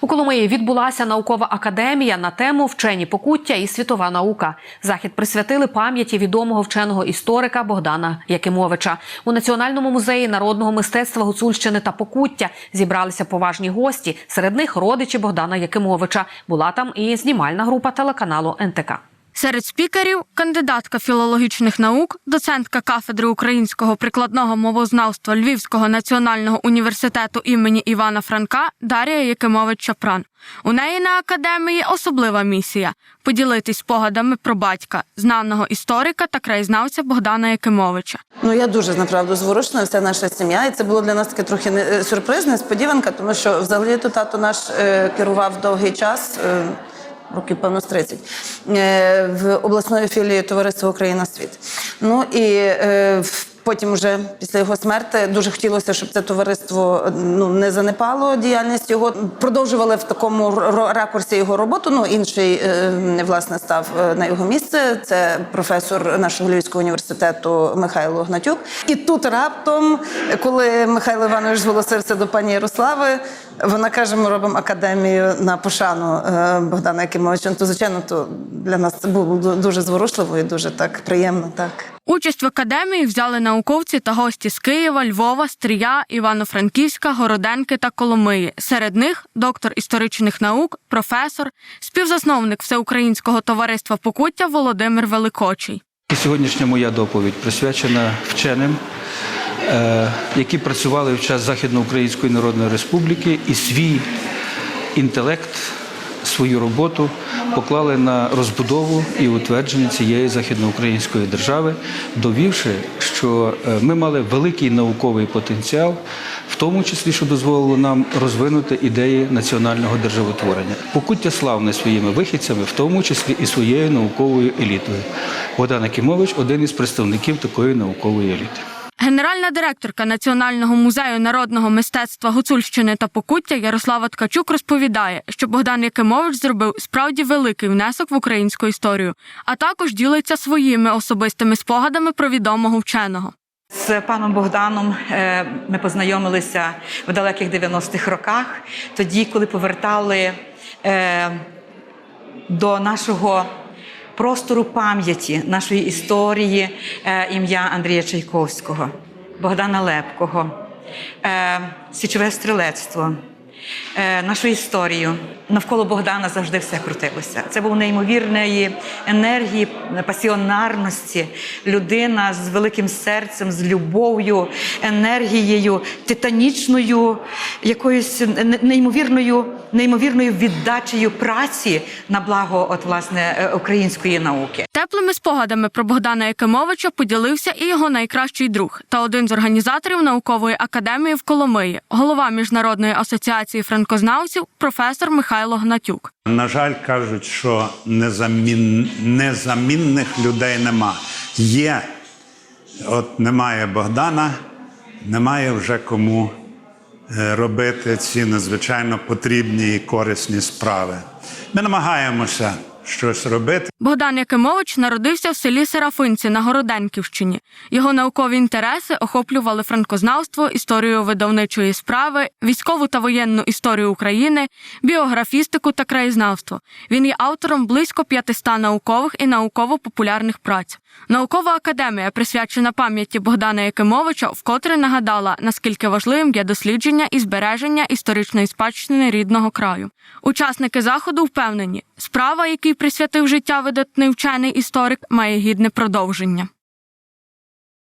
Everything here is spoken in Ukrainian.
У Коломиї відбулася наукова академія на тему вчені покуття і світова наука. Захід присвятили пам'яті відомого вченого історика Богдана Якимовича. У Національному музеї народного мистецтва Гуцульщини та Покуття зібралися поважні гості. Серед них родичі Богдана Якимовича. Була там і знімальна група телеканалу НТК. Серед спікерів кандидатка філологічних наук, доцентка кафедри українського прикладного мовознавства Львівського національного університету імені Івана Франка Дар'я Якимович Чапран. У неї на академії особлива місія поділитись спогадами про батька, знаного історика та краєзнавця Богдана Якимовича. Ну я дуже направду зворушена, вся наша сім'я, і це було для нас таке трохи не е, сюрприз, несподіванка, тому що взагалі то тато наш е, керував довгий час. Е, Років, певно, з 30, е, в обласної філії Товариства Україна Світ. Ну і е, в- потім, вже після його смерти, дуже хотілося, щоб це товариство ну не занепало діяльність його. Продовжували в такому ракурсі його роботу. Ну інший е, власне став е, на його місце. Це професор нашого Львівського університету Михайло Гнатюк. І тут раптом, коли Михайло Іванович зголосився до пані Ярослави, вона каже: ми робимо академію на пошану е, Богдана Якимовича. Ну, То звичайно, то для нас це було дуже зворушливо і дуже так приємно. Так. Участь в академії взяли науковці та гості з Києва, Львова, Стрия, Івано-Франківська, Городенки та Коломиї. Серед них доктор історичних наук, професор, співзасновник Всеукраїнського товариства Покуття Володимир Великочий. Сьогоднішня моя доповідь присвячена вченим, е, які працювали в час Західноукраїнської Народної Республіки і свій інтелект, свою роботу поклали на розбудову і утвердження цієї західноукраїнської держави, довівши, що е, ми мали великий науковий потенціал, в тому числі, що дозволило нам розвинути ідеї національного державотворення. Покуття славне своїми вихідцями, в тому числі і своєю науковою елітою. Богдан Акімович один із представників такої наукової еліти. Генеральна директорка Національного музею народного мистецтва Гуцульщини та Покуття Ярослава Ткачук розповідає, що Богдан Якимович зробив справді великий внесок в українську історію, а також ділиться своїми особистими спогадами про відомого вченого. З паном Богданом е, ми познайомилися в далеких 90-х роках, тоді, коли повертали е, до нашого простору пам'яті, нашої історії е, ім'я Андрія Чайковського, Богдана Лепкого, е, січове стрілецтво. Е, Нашу історію навколо Богдана завжди все крутилося. Це був неймовірної енергії, пасіонарності, людина з великим серцем, з любов'ю, енергією, титанічною, якоюсь неймовірною, неймовірною віддачею праці на благо от власне е, української науки. Теплими спогадами про Богдана Якимовича поділився і його найкращий друг та один з організаторів наукової академії в Коломиї, голова міжнародної асоціації франкознавців, професор Михайло Гнатюк. На жаль, кажуть, що незамін... незамінних людей нема. Є, от немає Богдана, немає вже кому е, робити ці надзвичайно потрібні і корисні справи. Ми намагаємося щось робити. Богдан Якимович народився в селі Серафинці на Городенківщині. Його наукові інтереси охоплювали франкознавство, історію видавничої справи, військову та воєнну історію України, біографістику та краєзнавство. Він є автором близько 500 наукових і науково-популярних праць. Наукова академія, присвячена пам'яті Богдана Якимовича, вкотре нагадала, наскільки важливим є дослідження і збереження історичної спадщини рідного краю. Учасники заходу впевнені, справа, якій присвятив життя видатний вчений історик, має гідне продовження.